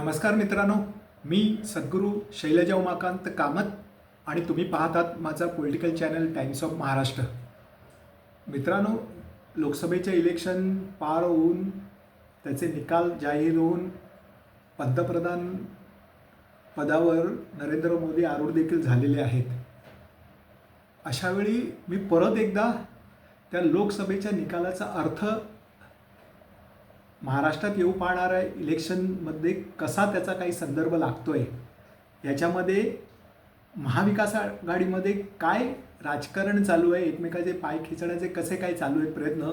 नमस्कार मित्रांनो मी सद्गुरू शैलजा उमाकांत कामत आणि तुम्ही पाहतात माझा political channel times of Maharashtra मित्रांनो लोकसभेचे इलेक्शन पार होऊन त्याचे निकाल जाहीर होऊन पंतप्रधान पदावर नरेंद्र मोदी आरूढ देखील झालेले आहेत. अशावेळी मी परत एकदा त्या लोकसभेच्या निकालाचा अर्थ महाराष्ट्रात येऊ पाहणाऱ्या इलेक्शनमध्ये कसा त्याचा काही संदर्भ लागतोय? याच्यामध्ये महाविकास आघाडीमध्ये काय राजकारण चालू आहे? एकमेकाचे पाय खिचण्याचे कसे काय चालू आहेत प्रयत्न?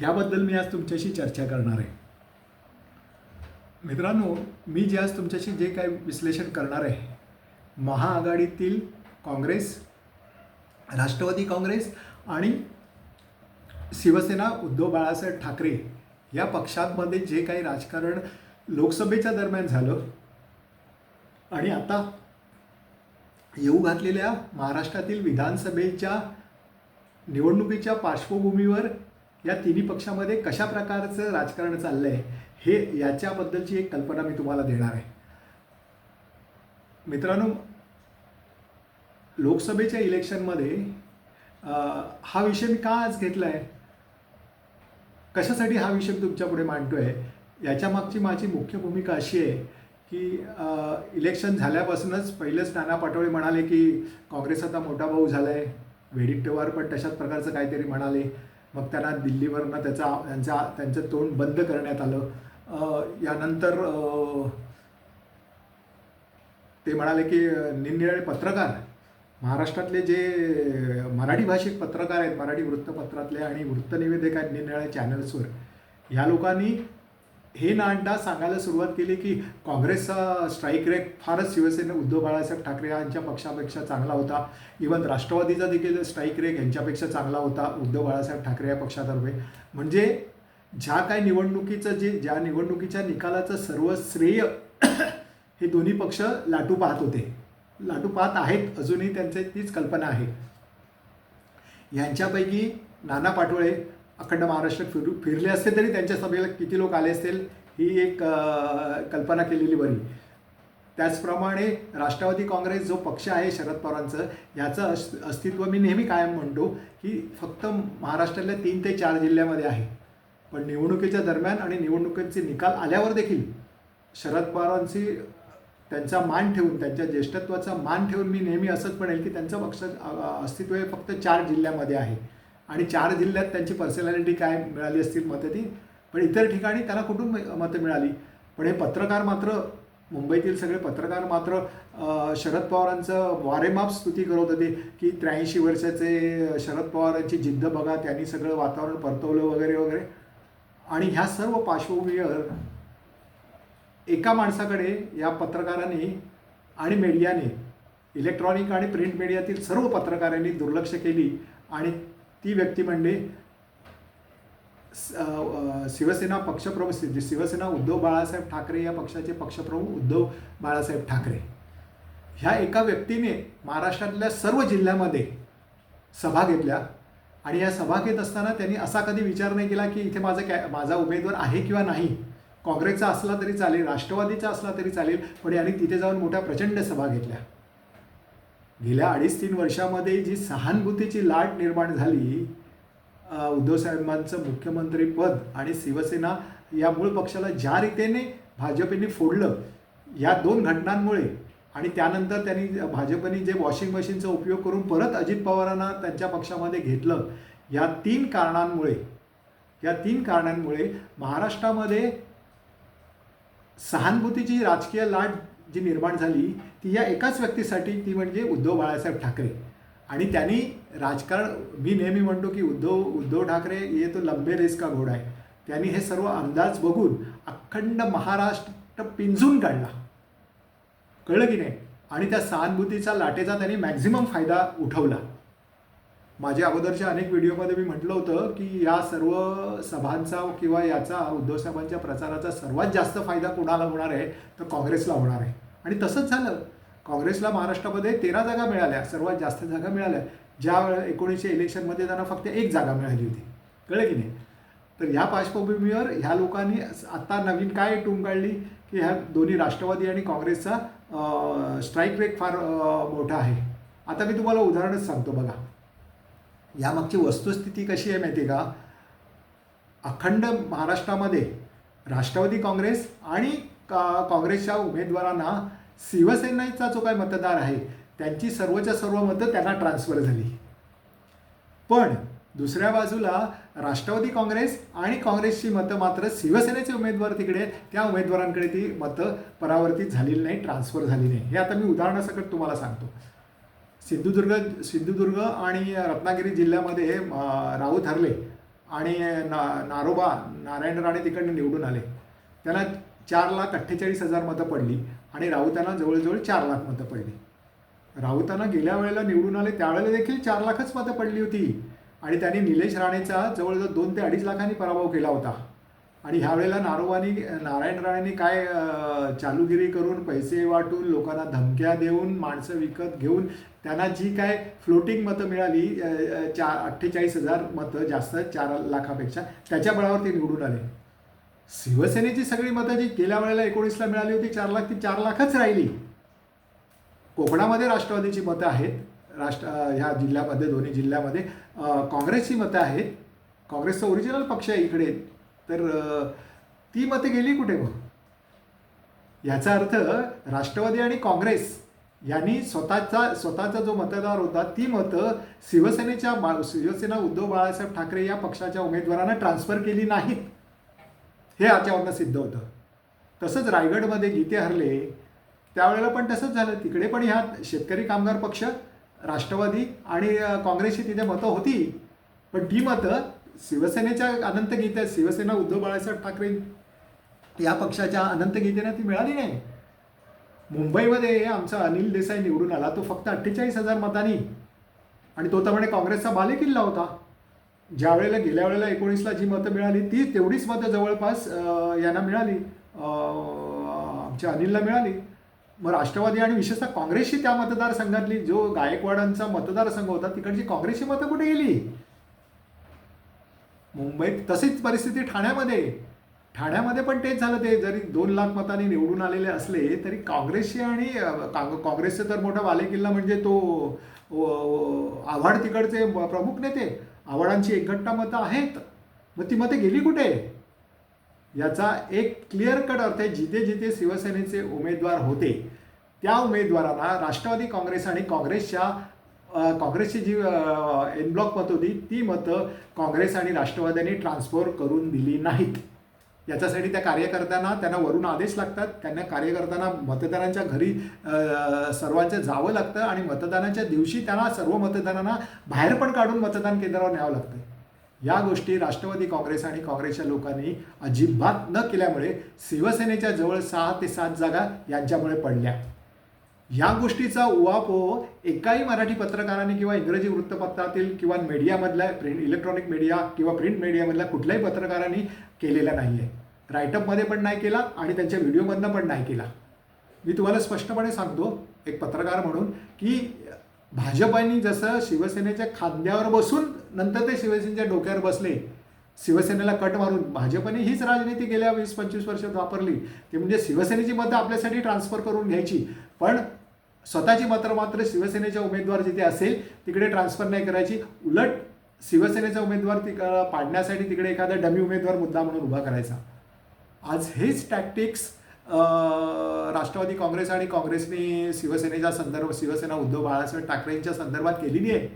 याबद्दल मी आज तुमच्याशी चर्चा करणार आहे. मित्रांनो मी जे आज तुमच्याशी जे काय विश्लेषण करणार आहे महाआघाडीतील काँग्रेस राष्ट्रवादी काँग्रेस आणि शिवसेना उद्धव बाळासाहेब ठाकरे या पक्षांमध्ये जे काही राजकारण लोकसभेच्या दरम्यान झालं आणि आता येऊ घातलेल्या महाराष्ट्रातील विधानसभेच्या निवडणुकीच्या पार्श्वभूमीवर या तिन्ही पक्षामध्ये कशा प्रकारचं राजकारण चाललं आहे हे याच्याबद्दलची एक कल्पना मी तुम्हाला देणार आहे. मित्रांनो लोकसभेच्या इलेक्शनमध्ये हा विषय मी का आज घेतला आहे कशासाठी हा विषय तुमच्यापुढे मांडतो आहे याच्या मागची माझी मुख्य भूमिका अशी आहे की इलेक्शन झाल्यापासूनच पहिलेच नाना पाटोळे म्हणाले की काँग्रेस आता मोठा भाऊ झाला आहे वेडिट्टेवार पण तशाच प्रकारचं काहीतरी म्हणाले. मग त्यांना दिल्लीवरनं त्याचा त्यांचा त्यांचं तोंड बंद करण्यात आलं. यानंतर ते म्हणाले की निरनिराळे पत्रकार महाराष्ट्रातले जे मराठी भाषिक पत्रकार आहेत मराठी वृत्तपत्रातले आणि वृत्तनिवेदक आहेत निरनिळ्या चॅनल्सवर या लोकांनी हे नांडा सांगायला सुरुवात केली की काँग्रेसचा स्ट्राईक रेट फारच शिवसेना उद्धव बाळासाहेब ठाकरे यांच्या पक्षापेक्षा चांगला होता. इवन राष्ट्रवादीचा देखील स्ट्राईक रेट यांच्यापेक्षा चांगला होता उद्धव बाळासाहेब ठाकरे या पक्षातर्फे. म्हणजे ज्या काय निवडणुकीचं जे ज्या निवडणुकीच्या निकालाचं सर्व श्रेय हे दोन्ही पक्ष लाटू पाहत होते. लाटू पाहत आहेत अजूनही त्यांचे तीच कल्पना आहे. यांच्यापैकी नाना पाटोळे अखंड महाराष्ट्रात फिरू फिरले असते तरी त्यांच्या सभेला किती लोक आले असतील ही एक कल्पना केलेली बरी. त्याचप्रमाणे राष्ट्रवादी काँग्रेस जो पक्ष आहे शरद पवारांचं याचं अस् अस्तित्व मी नेहमी कायम म्हणतो की फक्त महाराष्ट्रातल्या तीन ते चार जिल्ह्यामध्ये आहे. पण निवडणुकीच्या दरम्यान आणि निवडणुकीचे निकाल आल्यावर देखील शरद पवारांची त्यांचा मान ठेवून त्यांच्या ज्येष्ठत्वाचा मान ठेवून मी नेहमी असंच म्हणेल की त्यांचं पक्ष अस्तित्व हे फक्त चार जिल्ह्यामध्ये आहे. आणि चार जिल्ह्यात त्यांची पर्सनॅलिटी काय मिळाली असतील मतं ती पण इतर ठिकाणी त्याला कुठून मतं मिळाली? पण हे पत्रकार मात्र मुंबईतील सगळे पत्रकार मात्र शरद पवारांचं वारेमाप स्तुती करत होते की त्र्याऐंशी वर्षाचे शरद पवारांची जिद्द बघा त्यांनी सगळं वातावरण परतवलं वगैरे वगैरे. आणि ह्या सर्व पार्श्वभूमीवर एका माणसाकडे या पत्रकारांनी आणि मीडियाने इलेक्ट्रॉनिक आणि प्रिंट मीडियातील सर्व पत्रकारांनी दुर्लक्ष केली आणि ती व्यक्ती म्हणजे स- शिवसेना पक्षप्रमुख जे शिवसेना उद्धव बाळासाहेब ठाकरे या पक्षाचे पक्षप्रमुख उद्धव बाळासाहेब ठाकरे. ह्या एका व्यक्तीने महाराष्ट्रातल्या सर्व जिल्ह्यामध्ये सभा घेतल्या आणि या सभा घेत असताना त्यांनी असा कधी विचार नाही केला की इथे माझा कॅ माझा उमेदवार आहे किंवा नाही. काँग्रेसचा असला तरी चालेल राष्ट्रवादीचा असला तरी चालेल पण यांनी तिथे जाऊन मोठ्या प्रचंड सभा घेतल्या. गेल्या अडीच तीन वर्षामध्ये जी सहानुभूतीची लाट निर्माण झाली अ, उद्धव साहेबांचं मुख्यमंत्रीपद आणि शिवसेना या मूळ पक्षाला ज्या रीतीने भाजपने फोडलं या दोन घटनांमुळे आणि त्यानंतर त्यांनी भाजपने जे वॉशिंग मशीनचा उपयोग करून परत अजित पवारांना त्यांच्या पक्षामध्ये घेतलं या तीन कारणांमुळे या तीन कारणांमुळे महाराष्ट्रामध्ये सहानुभूतीची राजकीय लाट जी निर्माण झाली ती या एकाच व्यक्तीसाठी ती म्हणजे उद्धव बाळासाहेब ठाकरे. आणि त्यांनी राजकारण मी नेहमी म्हणतो की उद्धव उद्धव ठाकरे हे तो लंबे रेस का घोडा आहे. त्यांनी हे सर्व अंदाज बघून अखंड महाराष्ट्र पिंजून काढला. कळलं की नाही? आणि त्या सहानुभूतीचा लाटेचा त्यांनी मॅक्झिमम फायदा उठवला. माझ्या अगोदरच्या अनेक व्हिडिओमध्ये मी म्हटलं होतं की या सर्व सभांचा किंवा याचा उद्धव साहेबांच्या प्रचाराचा सर्वात जास्त फायदा कोणाला होणार आहे? तर काँग्रेसला होणार आहे. आणि तसंच झालं. काँग्रेसला महाराष्ट्रामध्ये तेरा जागा मिळाल्या सर्वात जास्त जागा मिळाल्या. ज्या एकोणीसशे इलेक्शनमध्ये त्यांना फक्त एक जागा मिळाली होती. कळलं की नाही? तर ह्या पार्श्वभूमीवर ह्या लोकांनी आत्ता नवीन काय टूम काढली? की ह्या दोन्ही राष्ट्रवादी आणि काँग्रेसचा स्ट्राईक रेट फार मोठा आहे. आता मी तुम्हाला उदाहरणच सांगतो बघा. यामागची वस्तुस्थिती कशी आहे माहिती आहे का? अखंड महाराष्ट्रामध्ये राष्ट्रवादी काँग्रेस आणि का काँग्रेसच्या उमेदवारांना शिवसेनेचा जो काही मतदार आहे त्यांची सर्वच्या सर्व मतं त्यांना ट्रान्सफर झाली. पण दुसऱ्या बाजूला राष्ट्रवादी काँग्रेस आणि काँग्रेसची मतं मात्र शिवसेनेचे उमेदवार तिकडे त्या उमेदवारांकडे ती मतं परावर्तित झालेली नाही ट्रान्सफर झाली नाही. हे आता मी उदाहरणासकट तुम्हाला सांगतो. सिंधुदुर्ग सिंधुदुर्ग आणि रत्नागिरी जिल्ह्यामध्ये हे राऊत हरले आणि ना नारोबा नारायण राणे तिकडनं निवडून आले. त्यांना चार लाख अठ्ठेचाळीस हजार मतं पडली आणि राऊतांना जवळजवळ चार लाख मतं पडली. राऊतांना गेल्या वेळेला निवडून आले त्यावेळेला देखील चार लाखच मतं पडली होती. आणि त्यांनी निलेश राणेचा जवळजवळ दोन ते अडीच लाखांनी पराभव केला होता. आणि ह्यावेळेला नारोबानी नारायण राणेंनी काय चालूगिरी करून पैसे वाटून लोकांना धमक्या देऊन माणसं विकत घेऊन त्यांना जी काय फ्लोटिंग मतं मिळाली चार अठ्ठेचाळीस हजार मतं जास्त चार लाखापेक्षा त्याच्या बळावर ते निवडून आले. शिवसेनेची सगळी मतं जी गेल्या वेळेला एकोणीसला मिळाली होती चार लाख ती चार लाखच राहिली. कोकणामध्ये राष्ट्रवादीची मतं आहेत राष्ट्र ह्या जिल्ह्यामध्ये दोन्ही जिल्ह्यामध्ये काँग्रेसची मतं आहेत. काँग्रेसचा ओरिजिनल पक्ष आहे इकडे. तर ती मतं गेली कुठे मग? याचा अर्थ राष्ट्रवादी आणि काँग्रेस यांनी स्वतःचा स्वतःचा जो मतदार होता ती मतं शिवसेनेच्या बा शिवसेना उद्धव बाळासाहेब ठाकरे या पक्षाच्या उमेदवारांना ट्रान्सफर केली नाहीत. हे याच्यावरनं सिद्ध होतं. तसंच रायगडमध्ये गीते हरले त्यावेळेला पण तसंच झालं. तिकडे पण ह्या शेतकरी कामगार पक्ष राष्ट्रवादी आणि काँग्रेसची तिथे मतं होती. पण ती मतं शिवसेनेच्या अनंत गीते शिवसेना उद्धव बाळासाहेब ठाकरे या पक्षाच्या अनंत गीतेनं ती मिळाली नाही. मुंबईमध्ये आमचा अनिल देसाई निवडून आला. तो फक्त अठ्ठेचाळीस हजार मतांनी. आणि तो तर म्हणे काँग्रेसचा बालेकिल्ला होता. ज्या वेळेला गेल्या वेळेला एकोणीसला जी मतं मिळाली ती तेवढीच मतं जवळपास यांना मिळाली. आमच्या अनिलला मिळाली. मग राष्ट्रवादी आणि विशेषतः काँग्रेसची त्या मतदारसंघातली जो गायकवाडांचा मतदारसंघ होता तिकडची काँग्रेसची मतं कुठे गेली? मुंबईत तशीच परिस्थिती ठाण्यामध्ये. ठाण्यामध्ये पण तेच झालं ते. जरी दोन लाख मतांनी निवडून आलेले असले तरी काँग्रेसचे आणि काँग्रेसचं काँग्रेसचे तर मोठा बालेकिल्ला म्हणजे तो आव्हाड तिकडचे प्रमुख नेते. आव्हाडांची एकघट्टा मतं आहेत. मग ती मतं गेली कुठे? याचा एक क्लिअर कट अर्थ आहे जिथे जिथे शिवसेनेचे उमेदवार होते त्या उमेदवारांना राष्ट्रवादी काँग्रेस आणि काँग्रेसच्या काँग्रेसची जी एन ब्लॉक होती ती मतं काँग्रेस आणि राष्ट्रवाद्यांनी ट्रान्सफर करून दिली नाहीत. याच्यासाठी त्या कार्यकर्त्यांना त्यांना वरून आदेश लागतात. त्यांना कार्यकर्त्यांना मतदारांच्या घरी सर्वांचं जावं लागतं आणि मतदानाच्या दिवशी त्यांना सर्व मतदारांना बाहेर पण काढून मतदान केंद्रावर न्यावं लागतं. या गोष्टी राष्ट्रवादी काँग्रेस आणि काँग्रेसच्या लोकांनी अजिबात न केल्यामुळे शिवसेनेच्या जवळ सहा ते सात जागा यांच्यामुळे पडल्या. ह्या गोष्टीचा उहापोह हो एकाही मराठी पत्रकारांनी किंवा इंग्रजी वृत्तपत्रातील किंवा मीडियामधल्या प्रिंट इलेक्ट्रॉनिक मीडिया किंवा प्रिंट मीडियामधल्या कुठल्याही पत्रकारांनी केलेला नाही आहे रायटअपमध्ये पण नाही केला आणि त्यांच्या व्हिडिओमधनं पण नाही केला. मी तुम्हाला स्पष्टपणे सांगतो एक पत्रकार म्हणून की भाजपाने जसं शिवसेनेच्या खांद्यावर बसून नंतर ते शिवसेनेच्या डोक्यावर बसले शिवसेनेला कट मारून भाजपने हीच राजनीती गेल्या वीस पंचवीस वर्षात वापरली ती म्हणजे शिवसेनेची मतं आपल्यासाठी ट्रान्सफर करून घ्यायची. पण स्वतःची मात्र मात्र शिवसेनेच्या उमेदवार जिथे असेल तिकडे ट्रान्सफर नाही करायची. उलट शिवसेनेचा उमेदवार तिक पाडण्यासाठी तिकडे एखादा डमी उमेदवार मुद्दा म्हणून उभा करायचा. आज हेच टॅक्टिक्स राष्ट्रवादी काँग्रेस आणि काँग्रेसने शिवसेनेचा संदर्भ शिवसेना उद्धव बाळासाहेब ठाकरेंच्या संदर्भात केलेली आहे.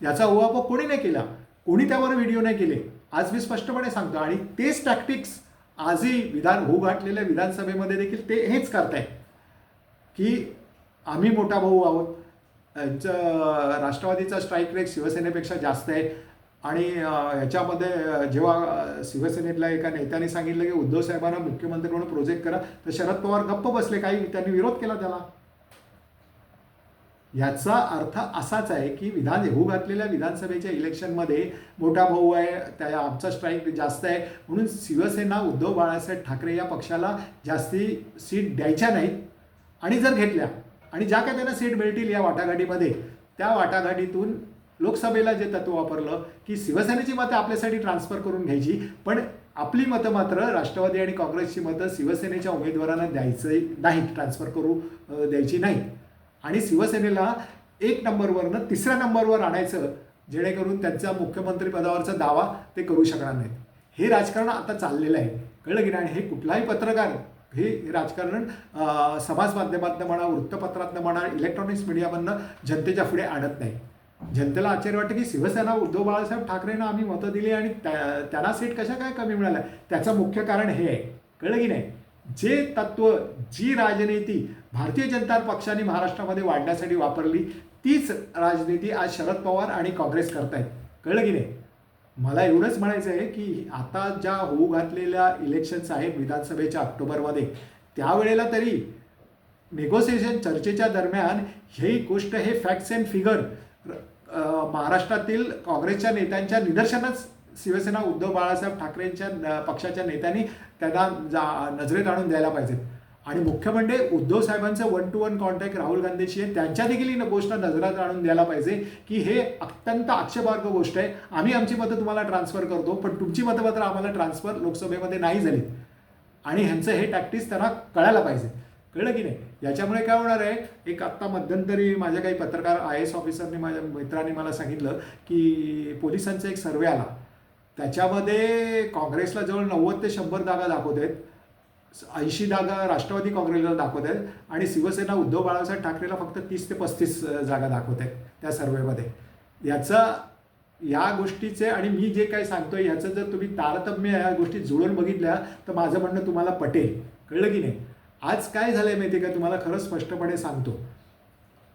याचा उहापोह कोणी नाही केला. कोणी त्यावर व्हिडिओ नाही केले. आज मी स्पष्टपणे सांगतो. आणि तेच टॅक्टिक्स आजही विधान होऊ घातलेल्या विधानसभेमध्ये देखील ते हेच करताय की आम्ही मोठा भाऊ आहोत. यांचं राष्ट्रवादीचा स्ट्राईक रेट शिवसेनेपेक्षा जास्त आहे. आणि ह्याच्यामध्ये जेव्हा शिवसेनेतल्या एका नेत्याने सांगितलं की उद्धव साहेबांना मुख्यमंत्री म्हणून प्रोजेक्ट करा तर शरद पवार गप्प बसले. काही त्यांनी विरोध केला त्याला. याचा अर्थ असाच आहे की विधान होऊ घातलेल्या विधानसभेच्या इलेक्शनमध्ये मोठा भाऊ आहे. त्या आमचा स्ट्राईक जास्त आहे. म्हणून शिवसेना उद्धव बाळासाहेब ठाकरे या पक्षाला जास्ती सीट द्यायच्या नाहीत. आणि जर घेतल्या आणि ज्या काही त्यांना सीट मिळतील या वाटाघाटीमध्ये त्या वाटाघाटीतून लोकसभेला जे तत्व वापरलं की शिवसेनेची मतं आपल्यासाठी ट्रान्सफर करून घ्यायची पण आपली मतं मात्र राष्ट्रवादी आणि काँग्रेसची मतं शिवसेनेच्या उमेदवारांना द्यायचं नाही ट्रान्सफर करू द्यायची नाही. आणि शिवसेनेला एक नंबरवरनं तिसऱ्या नंबरवर आणायचं जेणेकरून त्यांचा मुख्यमंत्रीपदावरचा दावा ते करू शकणार नाहीत. हे राजकारण आता चाललेलं आहे. कळलं की नाही? हे कुठलाही पत्रकार हे राजकारण समाज माध्यमातनं म्हणा वृत्तपत्रातनं म्हणा इलेक्ट्रॉनिक्स मीडियामधनं जनतेच्या पुढे आणत नाही. जनतेला आश्चर्य वाटतं की शिवसेना उद्धव बाळासाहेब ठाकरेंना आम्ही मतं दिली आणि त्या- त्यांना सीट कशा काय कमी मिळाल्या? त्याचं मुख्य कारण हे आहे. कळलं की नाही? जे तत्व जी राजनीती भारतीय जनता पक्षाने महाराष्ट्रामध्ये वाढण्यासाठी वापरली तीच राजनीती आज शरद पवार आणि काँग्रेस करतायत. कळलं की नाही? मला एवढंच म्हणायचं आहे की आता ज्या होऊ घातलेल्या इलेक्शन्स आहेत विधानसभेच्या ऑक्टोबरमध्ये त्यावेळेला तरी नेगोसिएशन चर्चेच्या दरम्यान ही गोष्ट हे फॅक्ट्स अँड फिगर महाराष्ट्रातील काँग्रेसच्या नेत्यांच्या निदर्शनच शिवसेना उद्धव बाळासाहेब ठाकरेंच्या पक्षाच्या नेत्यांनी त्यांना जा नजरेत आणून द्यायला पाहिजेत. आणि मुख्य म्हणजे उद्धव साहेबांचं one to one contact Rahul गांधीशी आहे. त्यांच्या देखील ही गोष्ट नजरात आणून द्यायला पाहिजे की हे अत्यंत आक्षेपार्ह गोष्ट आहे. आम्ही आमची मतं तुम्हाला ट्रान्सफर करतो पण तुमची मतं मात्र आम्हाला ट्रान्सफर लोकसभेमध्ये नाही झाली. आणि ह्यांचं हे टॅक्टिस त्यांना कळायला पाहिजे. कळलं की नाही? याच्यामुळे काय होणार आहे? एक आत्ता मध्यंतरी माझ्या काही पत्रकार आय एस ऑफिसरने माझ्या मित्राने मला सांगितलं की पोलिसांचा एक सर्वे आला. त्याच्यामध्ये काँग्रेसला जवळ नव्वद ते शंभर जागा दाखवत आहेत. ऐंशी जागा राष्ट्रवादी काँग्रेसला दाखवत आहेत आणि शिवसेना उद्धव बाळासाहेब ठाकरेला फक्त तीस ते पस्तीस जागा दाखवत आहेत त्या सर्वेमध्ये. याचा या गोष्टीचे आणि मी जे काही सांगतोय याचं जर तुम्ही तारतम्य या गोष्टी जुळून बघितल्या तर माझं म्हणणं तुम्हाला पटेल. कळलं की नाही? आज काय झालं आहे माहिती का? तुम्हाला खरं स्पष्टपणे सांगतो.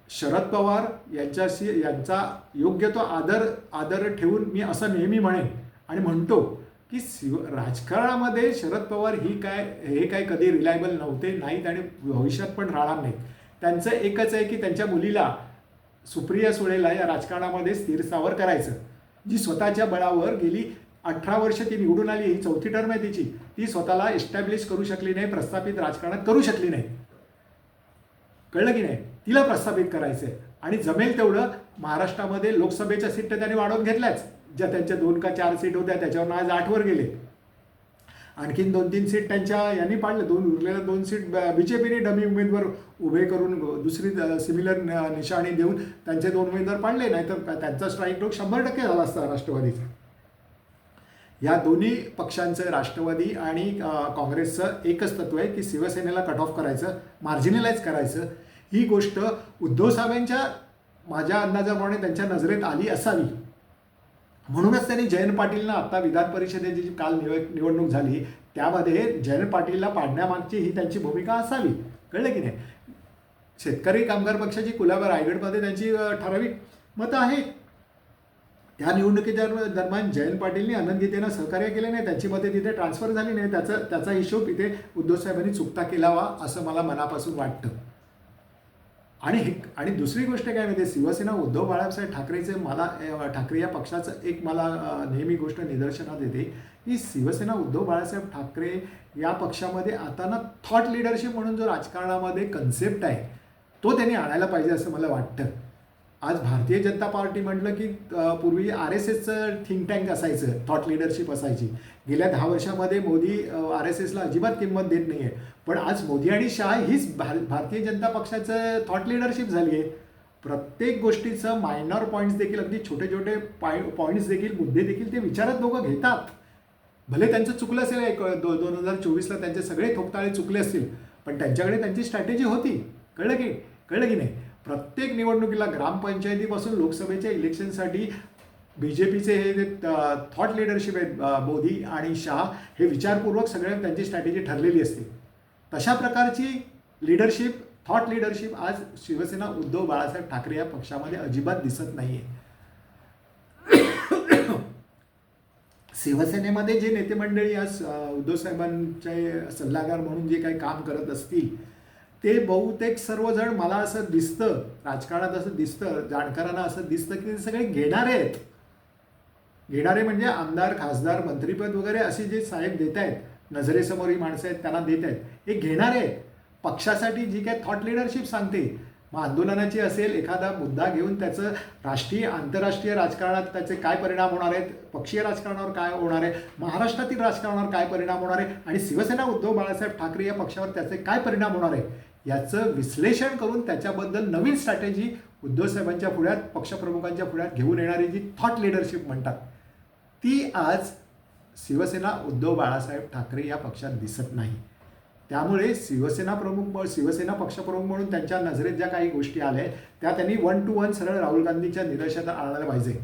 शरद पवार यांच्याशी यांचा योग्य तो आदर आदर ठेवून मी असं नेहमी म्हणेन आणि म्हणतो की शिव राजकारणामध्ये शरद पवार ही काय हे काय कधी रिलायबल नव्हते नाहीत आणि भविष्यात पण राहणार नाहीत. त्यांचं एकच आहे की त्यांच्या मुलीला सुप्रिया सुळेला या राजकारणामध्ये स्थिरस्थावर करायचं. जी स्वतःच्या बळावर गेली अठरा वर्ष ती निवडून आली ही चौथी टर्म आहे तिची ती स्वतःला एस्टॅब्लिश करू शकली नाही प्रस्थापित राजकारणात करू शकली नाही. कळलं की नाही? तिला प्रस्थापित करायचं आहे आणि जमेल तेवढं महाराष्ट्रामध्ये लोकसभेच्या सीट त्याने वाढवून घेतल्याच. ज्या त्यांच्या दोन का चार सीट होत्या त्याच्यावर आज आठवर गेले. आणखीन दोन तीन सीट त्यांच्या यांनी पाडले. दोन उरलेल्या दोन सीट बी जे पीने डमी उमेदवार उभे करून दुसरी सिमिलर निशाणी देऊन त्यांचे दोन उमेदवार पाडले. नाहीतर त्यांचा स्ट्राईक रोग शंभर टक्के झाला असता राष्ट्रवादीचा. या दोन्ही पक्षांचं राष्ट्रवादी आणि काँग्रेसचं एकच तत्व आहे की शिवसेनेला कट ऑफ करायचं मार्जिनलाइज करायचं. ही गोष्ट उद्धव साहेबांच्या माझ्या अंदाजाप्रमाणे त्यांच्या नजरेत आली असावी. म्हणूनच त्यांनी जयंत पाटीलनं आता विधान परिषदेची जी काल निव निवडणूक झाली त्यामध्ये जयंत पाटीलला पाडण्यामागची ही त्यांची भूमिका असावी. कळलं की नाही? शेतकरी कामगार पक्षाची कुलाबा रायगडमध्ये त्यांची ठराविक मतं आहेत. त्या निवडणुकीच्या दरम्यान जयंत पाटीलनी आनंद गीतेनं सहकार्य केले नाही त्यांची मते तिथे ट्रान्सफर झाली नाही त्याचा त्याचा हिशोब इथे उद्धव साहेबांनी चुकता केलावा असं मला मनापासून वाटतं. आणि हे आणि दुसरी गोष्ट काय माहिती शिवसेना उद्धव बाळासाहेब ठाकरेचे मला ठाकरे या पक्षाचं एक मला नेहमी गोष्ट निदर्शनात येते की शिवसेना उद्धव बाळासाहेब ठाकरे या पक्षामध्ये आता ना थॉट लिडरशिप म्हणून जो राजकारणामध्ये कन्सेप्ट आहे तो त्यांनी आणायला पाहिजे असं मला वाटतं. आज भारतीय जनता पार्टी म्हटलं की पूर्वी आर एस एसचं थिंक टँक असायचं थॉट लिडरशिप असायची. गेल्या दहा वर्षामध्ये मोदी आर एस एसला अजिबात किंमत देत नाही आहे पण आज मोदी आणि शाह हीच भार भारतीय जनता पक्षाचं थॉट लिडरशिप झाली आहे प्रत्येक गोष्टीचं मायनॉर पॉईंट्स देखील अगदी छोटे छोटे पाय पॉईंट्स देखील मुद्दे देखील ते विचारात दोघं घेतात. भले त्यांचं चुकलं असेल एक दो दोन हजार चोवीसला त्यांचे सगळे थोकताळे चुकले असतील पण त्यांच्याकडे त्यांची स्ट्रॅटेजी होती. कळलं की कळलं की नाही? प्रत्येक निवडणुकीला ग्रामपंचायतीपासून लोकसभेच्या इलेक्शनसाठी बी जे पीचे हे जे थॉट लिडरशिप आहेत मोदी आणि शहा हे विचारपूर्वक सगळ्या त्यांची स्ट्रॅटेजी ठरलेली असते. तशा प्रकारची लिडरशिप थॉट लिडरशिप आज शिवसेना उद्धव बाळासाहेब ठाकरे या पक्षामध्ये अजिबात दिसत नाही आहे शिवसेनेमध्ये जे नेते मंडळी आज उद्धव साहेबांचे सल्लागार म्हणून जे काही काम करत असतील ते बहुतेक सर्वजण मला असं दिसतं राजकारणात असं दिसतं जाणकारांना असं दिसतं की ते सगळे घेणारे आहेत. घेणारे म्हणजे आमदार खासदार मंत्रीपद वगैरे असे जे साहेब देत आहेत नजरेसमोर ही माणसं आहेत त्यांना देत आहेत हे घेणारे आहेत. पक्षासाठी जी काय थॉट लिडरशिप सांगते मग आंदोलनाची असेल एखादा मुद्दा घेऊन त्याचं राष्ट्रीय आंतरराष्ट्रीय राजकारणात त्याचे काय परिणाम होणार आहेत पक्षीय राजकारणावर काय होणार आहे महाराष्ट्रातील राजकारणावर काय परिणाम होणार आहे आणि शिवसेना उद्धव बाळासाहेब ठाकरे या पक्षावर त्याचे काय परिणाम होणार आहे याचं विश्लेषण करून त्याच्याबद्दल नवीन स्ट्रॅटेजी उद्धव साहेबांच्या पुढ्यात पक्षप्रमुखांच्या पुढ्यात घेऊन येणारी जी थॉट लिडरशिप म्हणतात ती आज शिवसेना उद्धव बाळासाहेब ठाकरे या पक्षात दिसत नाही. त्यामुळे शिवसेना प्रमुख शिवसेना पक्षप्रमुख म्हणून त्यांच्या नजरेत ज्या काही गोष्टी आल्या आहेत त्या त्यांनी वन टू वन सरळ राहुल गांधींच्या निदर्शनात आणायला पाहिजे.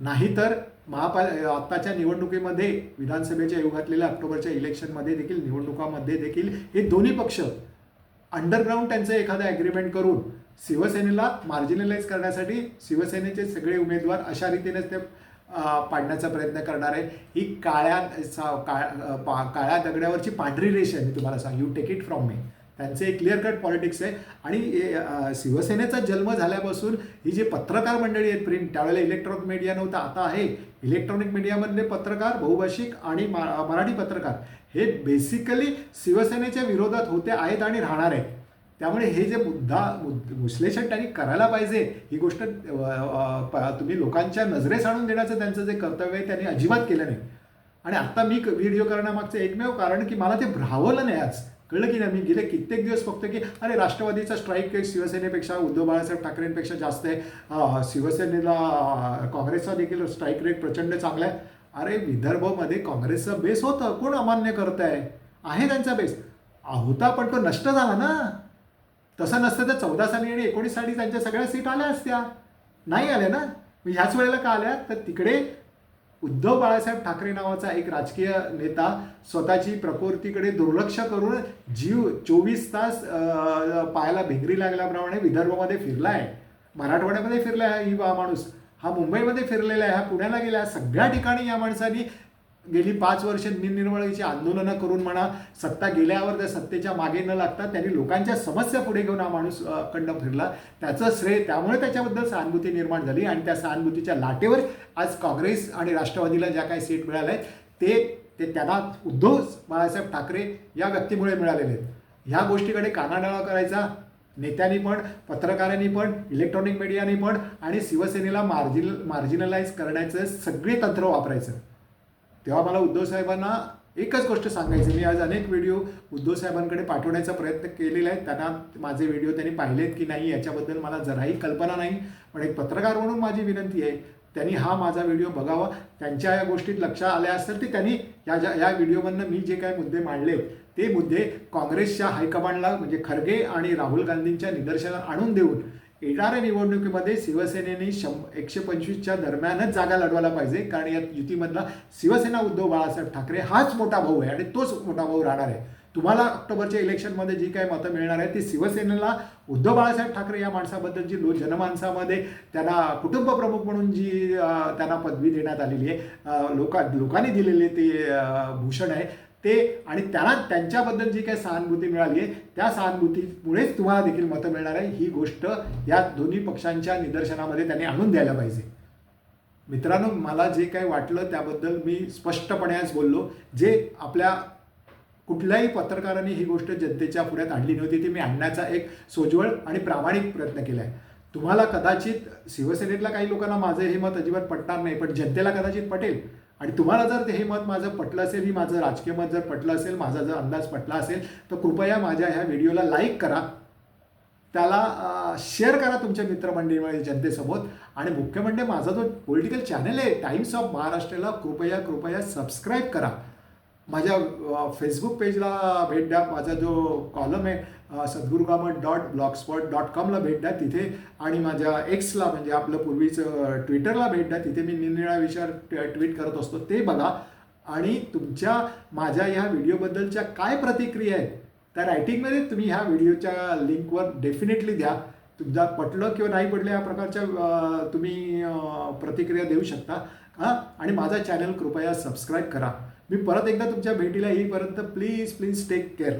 नाहीतर महापाल आत्ताच्या निवडणुकीमध्ये विधानसभेच्या युगातलेल्या ऑक्टोबरच्या इलेक्शनमध्ये देखील निवडणुकामध्ये देखील हे दोन्ही पक्ष अंडरग्राऊंड त्यांचं एखादं ॲग्रीमेंट करून शिवसेनेला मार्जिनलाइज करण्यासाठी शिवसेनेचे सगळे उमेदवार अशा रीतीनेच ते पाडण्याचा प्रयत्न करणार आहे. ही काळ्या सा- काळ- पा- काळ्या दगड्यावरची पांढरी रेष आहे मी तुम्हाला सांग you take it from me त्यांचे एक क्लिअर कट पॉलिटिक्स आहे. आणि शिवसेनेचा जन्म झाल्यापासून ही जी पत्रकार मंडळी आहेत प्रिंट त्यावेळेला इलेक्ट्रॉनिक मीडिया नव्हता आता आहे. इलेक्ट्रॉनिक मीडियामधले पत्रकार बहुभाषिक आणि मा- मराठी पत्रकार हे बेसिकली शिवसेनेच्या विरोधात होते आहेत आणि राहणार आहेत. त्यामुळे हे जे मुद्दा विश्लेषण त्यांनी करायला पाहिजे ही गोष्ट प- तुम्ही लोकांच्या नजरेस आणून देण्याचं त्यांचं जे कर्तव्य आहे त्यांनी अजिबात केलं नाही. आणि आत्ता मी क- व्हिडिओ करण्यामागचं एकमेव कारण की मला ते भ्रावलं नाही आज. कळलं की नाही? मी गेले कित्येक दिवस फक्त की अरे राष्ट्रवादीचा स्ट्राईक रेट शिवसेनेपेक्षा उद्धव बाळासाहेब ठाकरेंपेक्षा जास्त आहे. शिवसेनेला काँग्रेसचा देखील स्ट्राईक रेट प्रचंड चांगला आहे. अरे विदर्भमध्ये काँग्रेसचं बेस होतं. कोण अमान्य करत आहे आहे त्यांचा बेस होता पण तो नष्ट झाला ना. तसं नसतं तर चौदा साली आणि एकोणीस साली त्यांच्या सगळ्या सीट आल्या असत्या. नाही आल्या ना. ह्याच वेळेला का आल्या? तर तिकडे उद्धव बाळासाहेब ठाकरे नावाचा एक राजकीय नेता स्वतःची प्रकृतीकडे दुर्लक्ष करून जीव चोवीस तास पायाला भिंगरी लागल्याप्रमाणे विदर्भामध्ये फिरला आहे मराठवाड्यामध्ये फिरला आहे ही माणूस हा मुंबईमध्ये फिरलेला आहे. हा पुण्याला गेला आहे. सगळ्या ठिकाणी या माणसांनी गेली पाच वर्ष निरनिर्वळीची आंदोलनं करून म्हणा सत्ता गेल्यावर त्या सत्तेच्या मागे न लागता त्यांनी लोकांच्या समस्या पुढे घेऊन हा माणूस अ, फिरला. त्याचं श्रेय त्यामुळे त्याच्याबद्दल सहानुभूती निर्माण झाली आणि त्या सहानुभूतीच्या लाटेवर आज काँग्रेस आणि राष्ट्रवादीला ज्या काही सीट मिळाल्या आहेत ते ते त्यांना उद्धव बाळासाहेब ठाकरे या व्यक्तीमुळे मिळालेले आहेत. ह्या गोष्टीकडे कानाडाळा करायचा नेत्यांनी पण पत्रकारांनी पण इलेक्ट्रॉनिक मीडियाने पण आणि शिवसेनेला मार्जिन मार्जिनलाइज करण्याचं सगळे तंत्र वापरायचं. तेव्हा मला उद्धव साहेबांना एकच गोष्ट सांगायची. मी आज अनेक व्हिडिओ उद्धव साहेबांकडे पाठवण्याचा प्रयत्न केलेला आहे. त्यांना माझे व्हिडिओ त्यांनी पाहिलेत की नाही याच्याबद्दल मला जराही कल्पना नाही. पण एक पत्रकार म्हणून माझी विनंती आहे त्यांनी हा माझा व्हिडिओ बघावा. त्यांच्या या गोष्टीत लक्षात आल्या असेल ते त्यांनी या ज्या या व्हिडिओमधनं मी जे काही मुद्दे मांडले ते मुद्दे काँग्रेसच्या हायकमांडला म्हणजे खरगे आणि राहुल गांधींच्या निदर्शनात आणून देऊन येणाऱ्या निवडणुकीमध्ये शिवसेनेने शं एकशे पंचवीसच्या दरम्यानच जागा लढवायला पाहिजे. कारण या युतीमधला शिवसेना उद्धव बाळासाहेब ठाकरे हाच मोठा भाऊ आहे आणि तोच मोठा भाऊ राहणार आहे. तुम्हाला ऑक्टोबरच्या इलेक्शनमध्ये जी काही मतं मिळणार आहे ती शिवसेनेला उद्धव बाळासाहेब ठाकरे या माणसाबद्दलची लो जनमानसामध्ये त्यांना कुटुंब प्रमुख म्हणून जी त्यांना पदवी देण्यात आलेली आहे. लोका लोकांनी दिलेले ते भूषण आहे. ते आणि त्यांना त्यांच्याबद्दल जी काही सहानुभूती मिळाली आहे त्या सहानुभूतीमुळेच तुम्हाला देखील मतं मिळणार आहे. ही गोष्ट या दोन्ही पक्षांच्या निदर्शनामध्ये त्यांनी आणून द्यायला पाहिजे. मित्रांनो मला जे काही वाटलं त्याबद्दल मी स्पष्टपणे आज बोललो. जे आपल्या कुठल्याही पत्रकारांनी ही गोष्ट जनतेच्या पुढ्यात आणली नव्हती ती मी आणण्याचा एक सोज्वळ आणि प्रामाणिक प्रयत्न केला आहे. तुम्हाला कदाचित शिवसेनेतल्या काही लोकांना माझं हे मत अजिबात पटणार नाही पण जनतेला कदाचित पटेल. आणि तुम्हाला जर हे मत माझं पटलं असेल ही माझं राजकीय मत जर पटलं असेल माझा जर अंदाज पटला असेल तर कृपया माझ्या ह्या व्हिडिओला लाईक करा. त्याला शेअर करा तुमच्या मित्रमंडळी जनतेसोबत आणि मुख्य म्हणजे माझा जो पॉलिटिकल चॅनल आहे टाइम्स ऑफ महाराष्ट्राला कृपया कृपया सबस्क्राईब करा. माझ्या फेसबुक पेजला भेट द्या. माझा जो कॉलम आहे Sadgurukamat Sadguru Kamat dot blogspot dot कॉमला भेट द्या तिथे. आणि माझ्या एक्सला म्हणजे आपलं पूर्वीचं ट्विटरला भेट द्या. तिथे मी निरनिळा विषयावर ट्विट करत असतो. ते बघा. आणि तुमच्या माझ्या ह्या व्हिडिओबद्दलच्या काय प्रतिक्रिया आहेत त्या रायटिंगमध्ये तुम्ही ह्या व्हिडिओच्या लिंकवर डेफिनेटली द्या. तुमचा पटलं किंवा नाही पडलं या प्रकारच्या तुम्ही प्रतिक्रिया देऊ शकता. हां? आणि माझा चॅनल कृपया सबस्क्राईब करा. मी परत एकदा तुमच्या भेटीला येईपर्यंत प्लीज प्लीज टेक केअर